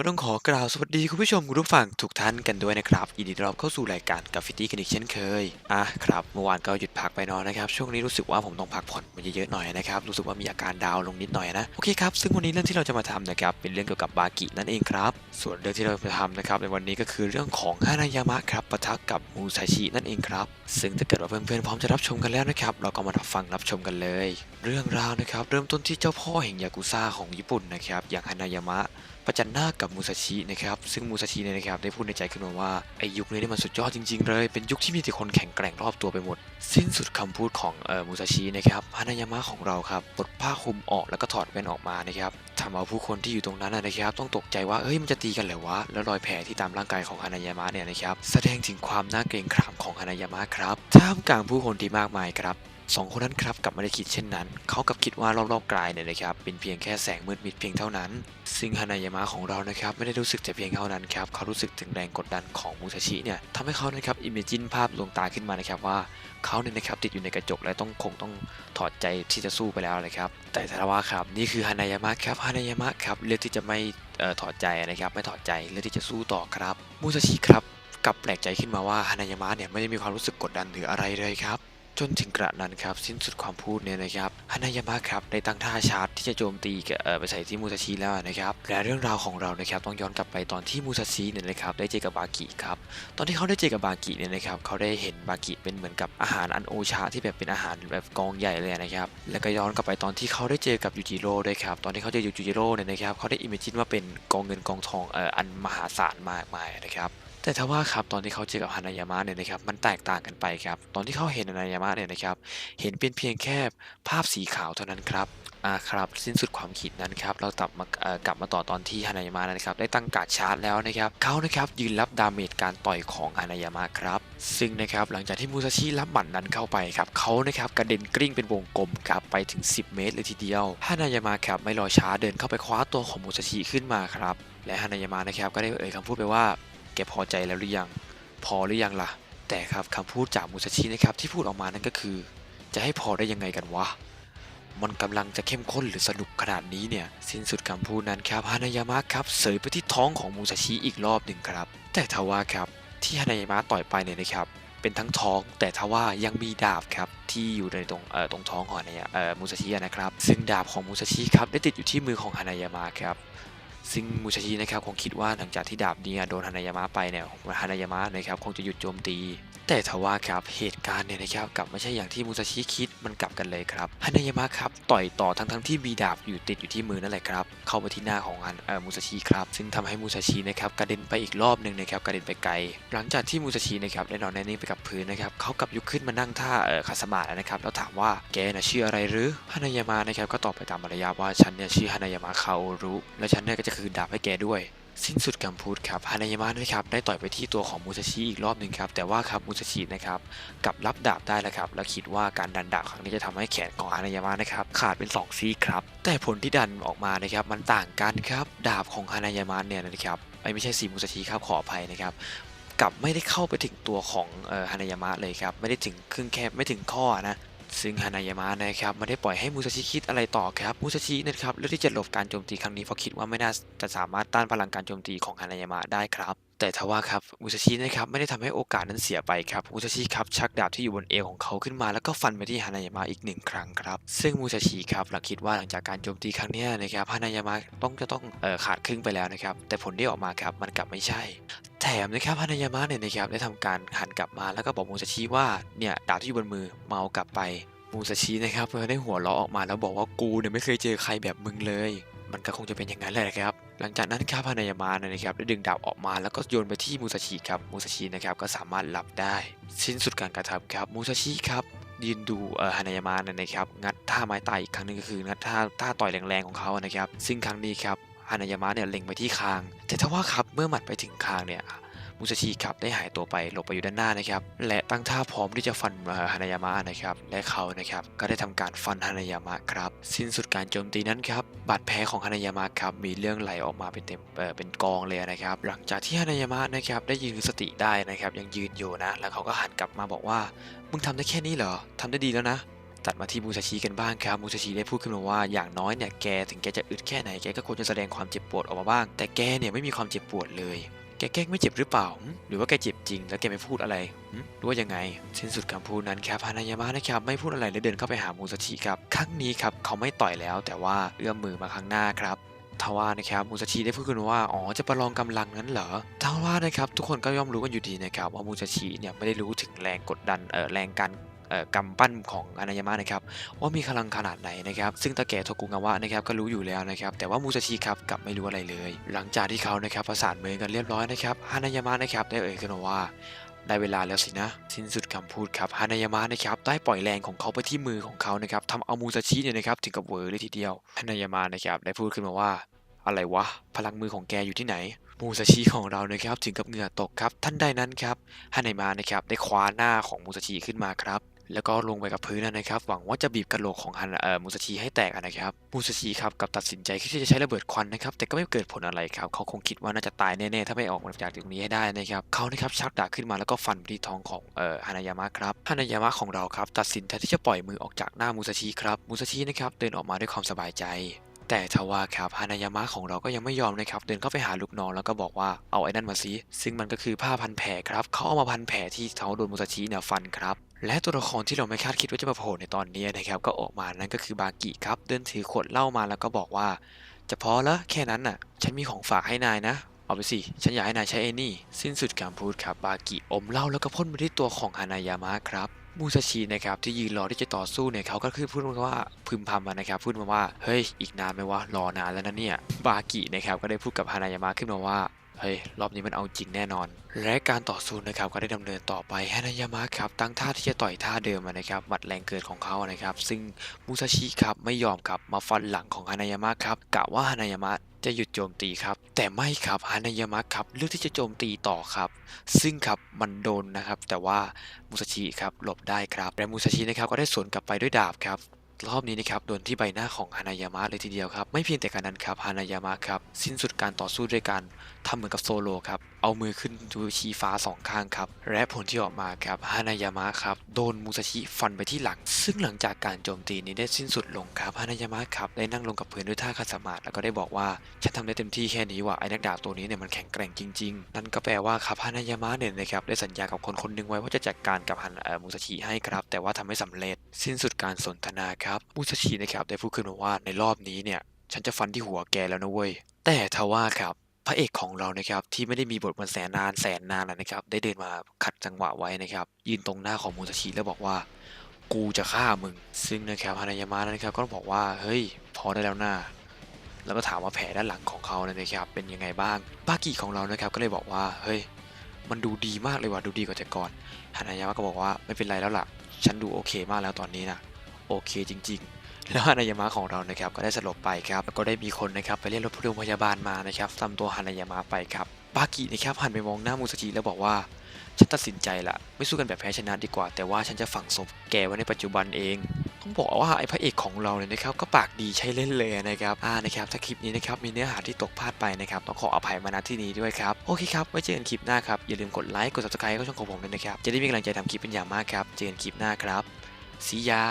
ก็ต้องขอกล่าวสวัสดีคุณผู้ชมคุณผู้ฟังทุกท่านกันด้วยนะครับยินดีต้อนรับเข้าสู่รายการกาฟิตี้กันอีกเช่นเคยอะครับเมื่อวานก็หยุดพักไปนอนนะครับช่วงนี้รู้สึกว่าผมต้องพักผ่อนมาเยอะๆหน่อยนะครับรู้สึกว่ามีอาการดาวลงนิดหน่อยนะโอเคครับซึ่งวันนี้เรื่องที่เราจะมาทำนะครับเป็นเรื่องเกี่ยวกับบากินั่นเองครับส่วนเรื่องที่เราจะทำนะครับในวันนี้ก็คือเรื่องของฮานายามะครับปะทะกับมูซาชินั่นเองครับซึ่งถ้าเกิดว่าเพื่อนๆพร้อมจะรับชมกันแล้วนะครับเราก็มารับฟังรับชมกันเลย เรื่องราวนะครับเริ่มต้นที่เจ้าพ่อแห่งยากุซ่าของญี่ปุ่นนะครับอย่างฮานายามะ ประจันหน้ากับมูซาชินะครับซึ่งมูซาชิเนี่ยนะครับได้พูดในใจขึ้นมาว่าไอยุคนี้นี่มันสุดยอดจริงๆเลย เป็นยุคที่มีแต่คนแข็งแกร่งรอบตัวไปหมด สิ้นสุดคำพูดของเอ่อมูซาชินะครับฮานายามะของเราครับปลดผ้าคลุมออกแล้วก็ถอดแว่นออกมานะครับทำเอาผู้คนที่อยู่ตรงนั้นนะครับ ต้องตกใจว่าเอ้ยมันจะตีกันเหรอวะแล้วรอยแผลที่ตามร่างกายของฮานายามะเนี่ยนะครับแสดงถึงความน่าเกรงขามของฮานายามะครับท่ามกลางผู้คนที่มากมายครับ สองคนนั้นครับกลับไม่ได้คิดเช่นนั้น เขากับคิดว่ารอบๆกายเนี่ยนะครับเป็นเพียงแค่แสงมืดมิดเพียงเท่านั้น ซึ่งฮานายามะของเรานะครับไม่ได้รู้สึกแต่เพียงเท่านั้นครับเขารู้สึกถึงแรงกดดันของมูซาชิเนี่ยทำให้เขานะครับอิมเมจินภาพลวงตาขึ้นมานะครับว่าเขาเนี่ยนะครับติดอยู่ในกระจกและต้องคงต้องถอดใจที่จะสู้ไปแล้วเลยครับแต่ทว่าครับนี่คือฮานายามะครับฮานายามะครับเลือกที่จะไม่ถอดใจนะครับไม่ถอดใจเลือกที่จะสู้ต่อครับมูซาชิครับกลับแปลกใจขึ้นมาว่าฮานายามะเนี่ยไม่ได้มีความรู้สึกกดดันหรืออะไรเลยครับ จนถึงกระนั้นครับสิ้นสุดความพูดเนี่ยนะครับฮานายามะครับได้ตั้งท่าชาร์จที่จะโจมตีกับเอ่อไปใส่ที่มูซาชิแล้วนะครับและเรื่องราวของเรานะครับต้องย้อนกลับไปตอนที่มูซาชิเนี่ยนะครับได้เจอกับบากิครับตอนที่เขาได้เจอกับบากิเนี่ยนะครับเขาได้เห็นบากิเป็นเหมือนกับอาหารอันโอชาที่แบบเป็นอาหารแบบกองใหญ่เลยนะครับแล้วก็ย้อนกลับไปตอนที่เขาได้เจอกับยูจิโร่ด้วยครับตอนที่เขาเจอยูจิโร่เนี่ยนะครับเขาได้อิมเมจินว่าเป็นกองเงินกองทองเอ่ออันมหาศาลมากมายนะครับ แต่ถ้าว่าครับตอนที่เขาเจอกับฮานายามะเนี่ยนะครับมันแตกต่างกันไปครับ ตอนที่เขาเห็นฮานายามะเนี่ยนะครับเห็นเป็นเพียงแค่ภาพสีขาวเท่านั้นครับอ่าครับสิ้นสุดความคิดนั้นครับเรากลับมาเอ่อกลับมาต่อตอนที่ฮานายามะนะครับได้ตั้งการดชาร์จแล้วนะครับเขานะครับยืนรับดาเมจการต่อยของฮานายามะครับซึ่งนะครับหลังจากที่มูซาชิรับหมัดนั้นเข้าไปครับเขานะครับกระเด็นกลิ้งเป็นวงกลมครับไปถึง 10 เมตรเลยทีเดียวฮานายามะครับไม่รอช้าเดินเข้าไปคว้าตัวของมูซาชิขึ้นมาครับและฮานายามะนะครับก็ได้เอ่ยคำพูดไปว่า กพอใจแล้วหรือยัง พอหรือยังล่ะ แต่ครับคำพูดจากมูซาชินะครับที่พูดออกมานั่นก็คือ จะให้พอได้ยังไงกันวะ มันกำลังจะเข้มข้นหรือสนุกขนาดนี้เนี่ย สิ้นสุดคำพูดนั้นครับฮานายามะครับเสยไปที่ท้องของมูซาชิอีกรอบหนึ่งครับ แต่ทว่าครับที่ฮานายามะต่อยไปเนี่ยนะครับเป็นทั้งท้องแต่ทว่ายังมีดาบครับที่อยู่ในตรงเอ่อตรงท้องของฮานายะเอ่อมูซาชินะครับ ซึ่งดาบของมูซาชิครับได้ติดอยู่ที่มือของฮานายามะครับ ซึ่งมูชาชินะครับคงคิดว่าหลังจากที่ดาบนี้โดนฮานายามะไปเนี่ยฮานายามะนะครับคงจะหยุดโจมตี แต่ทว่าครับเหตุการณ์เนี่ยนะครับกลับไม่ใช่อย่างที่มูซาชิคิดมันกลับกันเลยครับฮานายามะครับต่อยต่อทั้งทั้งที่มีดาบอยู่ติดอยู่ที่มือนั่นแหละครับเข้าไปที่หน้าของฮันเอ่อมูซาชิครับซึ่งทำให้มูซาชินะครับกระเด็นไปอีกรอบหนึ่งนะครับกระเด็นไปไกล หลังจากที่มูซาชินะครับได้นอนแน่นิ่งไปกับพื้นนะครับเขากลับลุกขึ้นมานั่งท่าเอ่อคาสมาธินะครับแล้วถามว่าแกน่ะชื่ออะไรหรือฮานายามะนะครับก็ตอบไปตามมารยาว่าฉันเนี่ยชื่อฮานายามะคาโอรุและฉันเนี่ยก็จะคืนดาบให้แกด้วย สิ้นสุดคำพูดครับฮานายามะนะครับได้ต่อยไปที่ตัวของมูซาชิอีกรอบหนึ่งครับแต่ว่าครับมูซาชินะครับกลับรับดาบได้แล้วครับและคิดว่าการดันดาบครั้งนี้จะทำให้แขนของฮานายามะนะครับขาดเป็นสองซี่ครับแต่ผลที่ดันออกมานะครับมันต่างกันครับดาบของฮานายามะเนี่ยนะครับไม่ใช่สีมูซาชิครับขออภัยนะครับกลับไม่ได้เข้าไปถึงตัวของฮานายามะเลยครับไม่ได้ถึงครึ่งแคบไม่ถึงข้อนะ ซึ่งฮานายามะนะครับไม่ได้ปล่อยให้มูซาชิคิดอะไรต่อครับมูซาชินะครับเลือกที่จะหลบการโจมตีครั้งนี้เพราะคิดว่าไม่น่าจะสามารถต้านพลังการโจมตีของฮานายามะได้ครับ แต่ทว่าครับมูซาชินะครับไม่ได้ทำให้โอกาสนั้นเสียไปครับมูซาชิครับชักดาบที่อยู่บนเอวของเขาขึ้นมาแล้วก็ฟันไปที่ฮานายามะอีกหนึ่งครั้งครับ ซึ่งมูซาชิครับหลังคิดว่าหลังจากการโจมตีครั้งนี้นะครับฮานายามะต้องจะต้องออขาดครึ่งไปแล้วนะครับ แต่ผลที่ออกมาครับมันกลับไม่ใช่ แถมนะครับฮานายามะเนี่ยนะครับได้ทำการหันกลับมาแล้วก็บอกมูซาชิว่าเนี่ยดาบที่อยู่บนมือเมากลับไปมูซาชินะครับเออได้หัวเราะออกมาแล้วบอกว่ากูเนี่ยไม่เคยเจอใครแบบมึงเลย มันก็คงจะเป็นอย่างนั้นแหละครับ หลังจากนั้นครับฮานายามะนี่ยนะครับได้ดึงดาบออกมาแล้วก็โยนไปที่มูซาชิครับมูซาชินะครับก็สามารถหลับได้ สิ้นสุดการกระทำครับมูซาชิครับยืนดูเอ่อฮานายามะนี่ยนะครับงัดท่าไม้ตายอีกครั้งหนึงก็คืองัดท่าท่าต่อยแรงๆของเขานะครับซึ่งครั้งนี้ครับฮานายามะเนี่ยเล็งไปที่คาง แต่ทว่าครับเมื่อหมัดไปถึงคางเนี่ย มูซาชิครับได้หายตัวไปหลบไปอยู่ด้านหน้านะครับ และตั้งท่าพร้อมที่จะฟันฮานายามะนะครับ และเขานะครับก็ได้ทำการฟันฮานายามะครับ สิ้นสุดการโจมตีนั้นครับบาดแผลของฮานายามะครับมีเรื่องไหลออกมาเป็นเต็มเออเป็นกองเลยนะครับ หลังจากที่ฮานายามะนะครับได้ยืนสติได้นะครับ ยังยืนอยู่นะ แล้วเขาก็หันกลับมาบอกว่า มึงทำได้แค่นี้เหรอทำได้ดีแล้วนะตัดมาที่มูซาชิกันบ้างครับ มูซาชิได้พูดขึ้นมาว่าอย่างน้อยเนี่ยแกถึงแกจะอึดแค่ไหนแกก็ควรจะแสดงความเจ็บปวดออกมาบ้าง แต่แกเนี่ยไม่มีความเจ็บปวดเลย แกแกล้งไม่เจ็บหรือเปล่า หรือว่าแกเจ็บจริง แล้วแกไม่พูดอะไรหรือว่ายังไงสิ้นสุดคำพูดนั้นครับฮานายามะนะครับไม่พูดอะไรและเดินเข้าไปหามูซาชิครับครั้งนี้ครับเขาไม่ต่อยแล้ว แต่ว่าเอื้อมมือมาข้างหน้าครับทว่านะครับมูซาชิได้พูดขึ้นว่าอ๋อจะประลองกำลังนั้นเหรอทว่านะครับทุกคนก็ย่อมรู้กันอยู่ดีนะครับว่ามูซาชิเนี่ยไม่ได้รู้ถึงแรงกดดันเออแรงการ กำปั้นของอานายามะนะครับว่ามีพลังขนาดไหนนะครับซึ่งตาแก่โทกุงาวะนะครับก็รู้อยู่แล้วนะครับแต่ว่ามูซาชิครับกลับไม่รู้อะไรเลย หลังจากที่เขานะครับประสานมือกันเรียบร้อยนะครับฮานายามะนะครับได้เอ่ยขึ้นมาว่าได้เวลาแล้วสินะ สิ้นสุดคำพูดครับฮานายามะนะครับได้ปล่อยแรงของเขาไปที่มือของเขานะครับทำเอามูซาชิเนี่ยนะครับถึงกับเวอร์เลยทีเดียวฮานายามะนะครับได้พูดขึ้นมาว่า อะไรวะ พลังมือของแกอยู่ที่ไหน มูซาชิของเรานะครับถึงกับเหงื่อตกครับท่านใดนั้นครับฮานายามะนะครับได้คว้าหน้าของมูซาชิขึ้นมาครับ แล้วก็ลงไปกับพื้นนะครับ หวังว่าจะบีบกระโหลกของฮันเอ่อมูซาชิให้แตกนะครับมูซาชิครับกับตัดสินใจที่จะใช้ระเบิดควันนะครับ แต่ก็ไม่เกิดผลอะไรครับ เขาคงคิดว่าน่าจะตายแน่ๆ ถ้าไม่ออกมาจากตรงนี้ให้ได้นะครับ เขานะครับชักดาบขึ้นมาแล้วก็ฟันที่ท้องของเอ่อฮานายามะครับฮานายามะของเราครับตัดสินใจที่จะปล่อยมือออกจากหน้ามูซาชิครับมูซาชินะครับเดินออกมาด้วยความสบายใจแต่ทว่าครับฮานายามะของเราก็ยังไม่ยอมนะครับ เดินเข้าไปหาลูกน้องแล้วก็บอกว่าเอาไอ้นั่นมาสิซึ่งมันก็คือผ้าพันแผลครับเขาเอามาพันแผลที่เขาโดนมูซาชิเนี่ยฟันครับ และตัวละครที่เราไม่คาดคิดว่าจะมาโผล่ในตอนนี้นะครับก็ออกมานั่นก็คือบากิครับเดินถือขวดเหล้ามาแล้วก็บอกว่า จะพอแล้วแค่นั้นน่ะ ฉันมีของฝากให้นายนะเอาไปสิฉันอยากให้นายใช้ไอ้นี่ สิ้นสุดการพูดครับบากิอมเหล้าแล้วก็พ่นไปที่ตัวของฮานายามะครับมูซาชินะครับที่ยืนรอที่จะต่อสู้เนี่ยเขาก็คือพูดมาว่าพึมพำมานะครับพูดมาว่าเฮ้ยอีกนานไหมวะรอนานแล้วนะเนี่ยบากินะครับก็ได้พูดกับฮานายามะขึ้นมาว่า เฮ้ยรอบนี้มันเอาจริงแน่นอน และการต่อสู้นะครับก็ได้ดำเนินต่อไปฮานายามะครับตั้งท่าที่จะต่อยท่าเดิมนะครับหมัดแรงเกิดของเขานะครับ ซึ่งมูซาชิครับไม่ยอมครับมาฟันหลังของฮานายามะครับกะว่าฮานายามะจะหยุดโจมตีครับ แต่ไม่ครับฮานายามะครับเลือกที่จะโจมตีต่อครับ ซึ่งครับมันโดนนะครับ แต่ว่ามูซาชิครับหลบได้ครับและมูซาชินะครับก็ได้สวนกลับไปด้วยดาบครับ รอบนี้นะครับโดนที่ใบหน้าของฮานายามะเลยทีเดียวครับ ไม่เพียงแต่การนั้นครับฮานายามะครับสิ้นสุดการต่อสู้ด้วยการทำเหมือนกับโซโลครับเอามือขึ้นดูชี้ฟ้าสองข้างครับและผลที่ออกมาครับฮานายามะครับโดนมูซาชิฟันไปที่หลัง ซึ่งหลังจากการโจมตีนี้ได้สิ้นสุดลงครับฮานายามะครับได้นั่งลงกับพื้นด้วยท่าคัดสมาธิแล้วก็ได้บอกว่าฉันทำได้เต็มที่แค่นี้ว่ะไอ้นักดาบตัวนี้เนี่ยมันแข็งแกร่งจริง ๆ นั่นก็แปลว่าครับฮานายามะเนี่ยนะครับได้สัญญากับคนคนหนึ่งไว้ว่าจะจัดการกับฮันมูซาชิให้ครับแต่ว่าทำไม่สำเร็จสิ้นสุดการสนทนาครับมูซาชินะครับได้พูดขึ้นมาว่าในรอบนี้เนี่ยฉันจะฟันที่หัวแกแล้วนะเว้ยแต่ทว่าครับพระเอกของเรานะครับที่ไม่ได้มีบทมาแสนนานแสนนานแล้วนะครับได้เดินมาขัดจังหวะไว้นะครับยืนตรงหน้าของมูซาชิแล้วบอกว่า กูจะฆ่ามึง ซึ่งนะครับฮานายามะนะครับก็บอกว่าเฮ้ยพอได้แล้วนะแล้วก็ถามว่าแผลด้านหลังของเขาเนะครับเป็นยังไงบ้างบากิของเรานะครับก็เลยบอกว่าเฮ้ยมันดูดีมากเลยว่ะดูดีกว่าแต่ก่อนฮานายามะก็บอกว่าไม่เป็นไรแล้วล่ะ ฉันดูโอเคมากแล้วตอนนี้นะ โอเคจริง ๆ แล้วฮานายามะของเรานะครับก็ได้สลบไปครับแล้วก็ได้มีคนนะครับไปเรียกรถโรงพยาบาลมานะครับตามตัวฮานายามะไปครับบากินะครับหันไปมองหน้ามูซาจิแล้วบอกว่าฉันตัดสินใจละไม่สู้กันแบบแพ้ชนะดีกว่า แต่ว่าฉันจะฝังศพแกไว้ในปัจจุบันเองต้องบอกว่าไอ้พระเอกของเราเนี่ยนะครับก็ปากดีใช้เล่นเลยนะครับอ่านะครับถ้าคลิปนี้นะครับมีเนื้อหาที่ตกพลาดไปนะครับต้องขออภัยมาณที่นี้ด้วยครับโอเคครับไว้เจอกันคลิปหน้าครับอย่าลืมกดไลค์กด subscribe เข้าช่องของผมด้วยนะครับจะได้มีกำลังใจทำคลิปเป็นอย่างมากครับเจอกันคลิปหน้าครับสียา